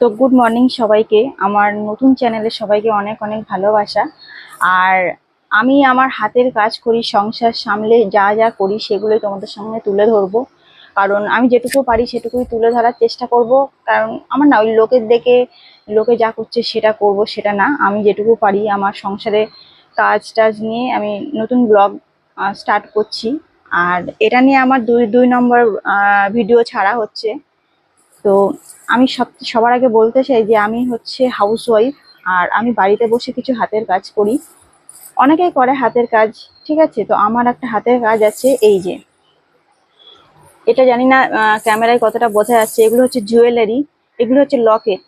তো good morning সবাইকে। আমার নতুন চ্যানেলে সবাইকে অনেক অনেক ভালোবাসা। আর আমি আমার হাতের কাজ করি, সংসার সামলে যা যা করি সেগুলোই তোমাদের সামনে তুলে ধরবো। কারণ আমি যেটুকু পারি সেটুকুই তুলে ধরার চেষ্টা করব। কারণ আমার না, ওই লোকের দেখে লোকে যা করছে সেটা করব, সেটা না। আমি যেটুকু পারি আমার সংসারে কাজ টাজ নিয়ে আমি নতুন ব্লগ স্টার্ট করছি। আর এটা নিয়ে আমার দুই দুই নম্বর ভিডিও ছাড়া হচ্ছে। তো আমি সব, সবার আগে বলতে চাই যে আমি হচ্ছে হাউসওয়াইফ আর আমি বাড়িতে বসে কিছু হাতের কাজ করি। অনেকেই করে হাতের কাজ, ঠিক আছে? তো আমার একটা হাতের কাজ আছে এই যে। এটা জানি না ক্যামেরায় কতটা বোঝা যাচ্ছে। এগুলো হচ্ছে জুয়েলারি এগুলো হচ্ছে লকেট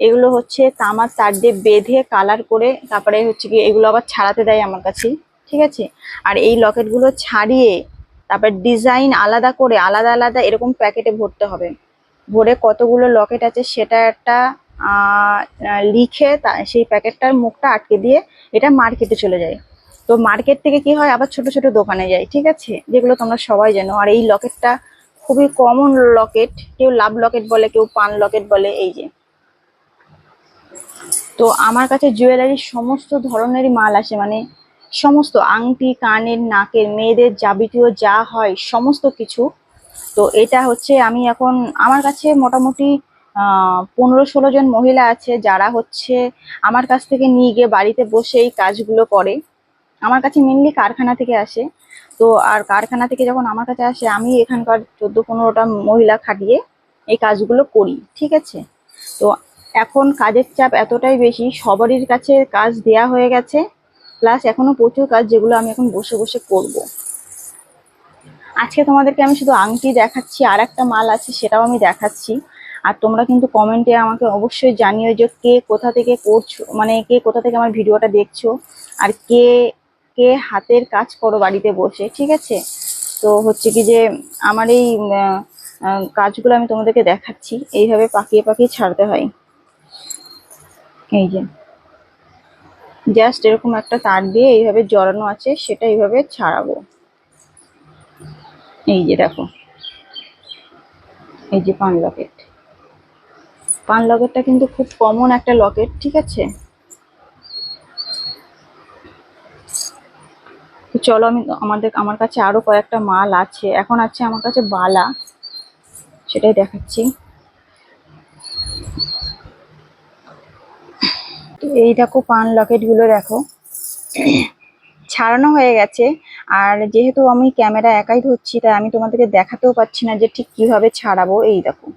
এগুলো হচ্ছে তামার তার দিয়ে বেঁধে কালার করে তারপরে হচ্ছে কি এগুলো আবার ছাড়াতে দেয় আমার কাছে ঠিক আছে? আর এই লকেটগুলো ছাড়িয়ে তারপর ডিজাইন আলাদা করে আলাদা আলাদা এরকম প্যাকেটে ভরতে হবে। ভরে কতগুলো লকেট আছে সেটা একটা লিখে সেই প্যাকেটটার মুখটা আটকে দিয়ে এটা মার্কেটে চলে যায়। তো মার্কেট থেকে কি হয়? আবার ছোট ছোট দোকানে যায়, ঠিক আছে? যেগুলো তোমরা সবাই জানো। আর এই লকেটটা খুবই কমন লকেট। কেউ লাভ লকেট বলে, কেউ পান লকেট বলে, এই যে। তো আমার কাছে জুয়েলারির সমস্ত ধরনেরই মাল আসে। মানে সমস্ত আংটি, কানের, নাকের, মেয়েদের যাবতীয় যা হয়, সমস্ত কিছু তো এটা হচ্ছে আমি এখন আমার কাছে মোটামুটি পনেরো ষোলো জন মহিলা আছে যারা হচ্ছে আমার কাছ থেকে নিয়ে গিয়ে বাড়িতে বসে এই কাজগুলো করে। আমার কাছে মেনলি কারখানা থেকে আসে। তো আর কারখানা থেকে যখন আমার কাছে আসে, আমি এখানকার চোদ্দ পনেরোটা মহিলা খাটিয়ে এই কাজগুলো করি, ঠিক আছে? তো এখন কাজের চাপ এতটাই বেশি, সবারই কাছে কাজ দেয়া হয়ে গেছে, প্লাস এখনও প্রচুর কাজ যেগুলো আমি এখন বসে বসে করব। আজকে তোমাদেরকে আমি শুধু আংটি দেখাচ্ছি আর একটা মাল আছে সেটাও আমি দেখাচ্ছি। আর তোমরা কিন্তু কমেন্টে আমাকে অবশ্যই জানিও যে কে কোথা থেকে করছ মানে কে কোথা থেকে আমার ভিডিওটা দেখছ আর কে কে হাতের কাজ করো বাড়িতে বসে, ঠিক আছে? তো হচ্ছে কি যে আমার এই কাজগুলো আমি তোমাদেরকে দেখাচ্ছি, এইভাবে পাকিয়ে পাকিয়ে ছাড়তে হয়। এই যে জাস্ট এরকম একটা তার দিয়ে এইভাবে জড়ানো আছে, সেটা এইভাবে ছাড়াবো। এই যে দেখো। এই যে পান লকেট। পান লকেটটা কিন্তু খুব কমন একটা লকেট, ঠিক আছে? চলো আমি আমাদের, আমার কাছে আরও কয়েকটা মাল আছে। এখন আছে আমার কাছে বালা। সেটাই দেখাচ্ছি। তো এই দেখো পান লকেটগুলো দেখো। ছাড়ানো হয়ে গেছে। আর যেহেতু আমি ক্যামেরা একাই ধরছি, তাই আমি তোমাদেরকে দেখাতেও পাচ্ছি না যে ঠিক কীভাবে ছাড়াবো। এই দেখো।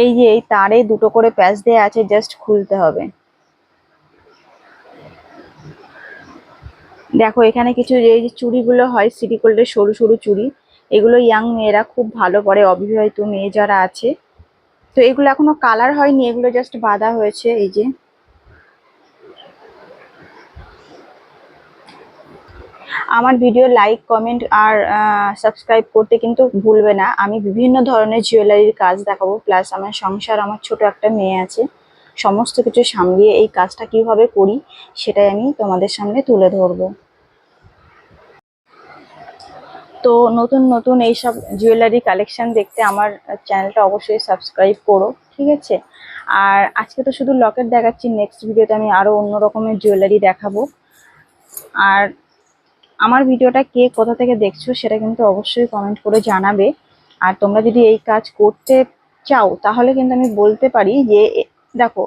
এই যে এই তারে দুটো করে প্যাচ দেওয়া আছে, জাস্ট খুলতে হবে। দেখো, এখানে কিছু এই যে চুড়িগুলো হয়, সিটি গোল্ডের সরু সরু চুড়ি, এগুলো ইয়াং মেয়েরা খুব ভালো পরে। অবিবাহিত মেয়ে যারা আছে তো এগুলো এখনও কালার হয়নি, এগুলো জাস্ট বাঁধা হয়েছে, এই যে। আমার ভিডিও লাইক কমেন্ট আর সাবস্ক্রাইব করতে কিন্তু ভুলবে না। আমি বিভিন্ন ধরনের জুয়েলারির কাজ দেখাবো প্লাস আমার সংসার, আমার ছোট একটা মেয়ে আছে। সমস্ত কিছু সামলিয়ে এই কাজটা কীভাবে করি, সেটাই আমি তোমাদের সামনে তুলে ধরবো। তো নতুন নতুন এইসব জুয়েলারি কালেকশন দেখতে আমার চ্যানেলটা অবশ্যই সাবস্ক্রাইব করো, ঠিক আছে? আর আজকে তো শুধু লকেট দেখাচ্ছি নেক্সট ভিডিওতে আমি আরও অন্য রকমের জুয়েলারি দেখাবো। আর আমার ভিডিওটা কে কোথা থেকে দেখছ সেটা কিন্তু অবশ্যই কমেন্ট করে জানাবে। আর তোমরা যদি এই কাজ করতে চাও, তাহলে কিন্তু আমি বলতে পারি যে দেখো,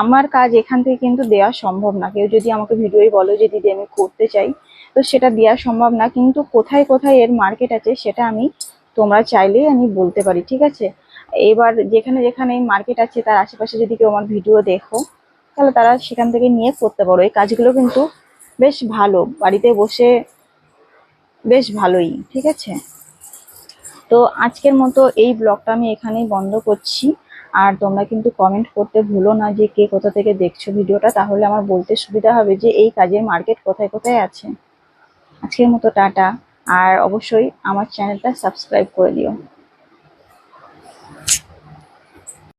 আমার কাজ এখান থেকে কিন্তু দেওয়া সম্ভব না। কেউ যদি আমাকে ভিডিওই বলো যে, দিদি, আমি করতে চাই। তো সেটা দেওয়া সম্ভব না, কিন্তু কোথায় কোথায় এর মার্কেট আছে সেটা আমি তোমরা চাইলেই আমি বলতে পারি, ঠিক আছে? এবার যেখানে যেখানে মার্কেট আছে, তার আশেপাশে যদি কেউ আমার ভিডিও দেখো, তাহলে তারা সেখান থেকে নিয়ে করতে পারো। এই কাজগুলো কিন্তু বেশ ভালো, বাড়িতে বসে বেশ ভালোই, ঠিক আছে? তো আজকের মতো এই ব্লগটা আমি এখানেই বন্ধ করছি। আর তোমরা কিন্তু কমেন্ট করতে ভুলো না যে কে কোথা থেকে দেখছ ভিডিওটা তাহলে আমার বলতে সুবিধা হবে যে এই কাজের মার্কেট কোথায় কোথায় আছে। আজকের মতো টাটা। আর অবশ্যই আমার চ্যানেলটা সাবস্ক্রাইব করে দিও।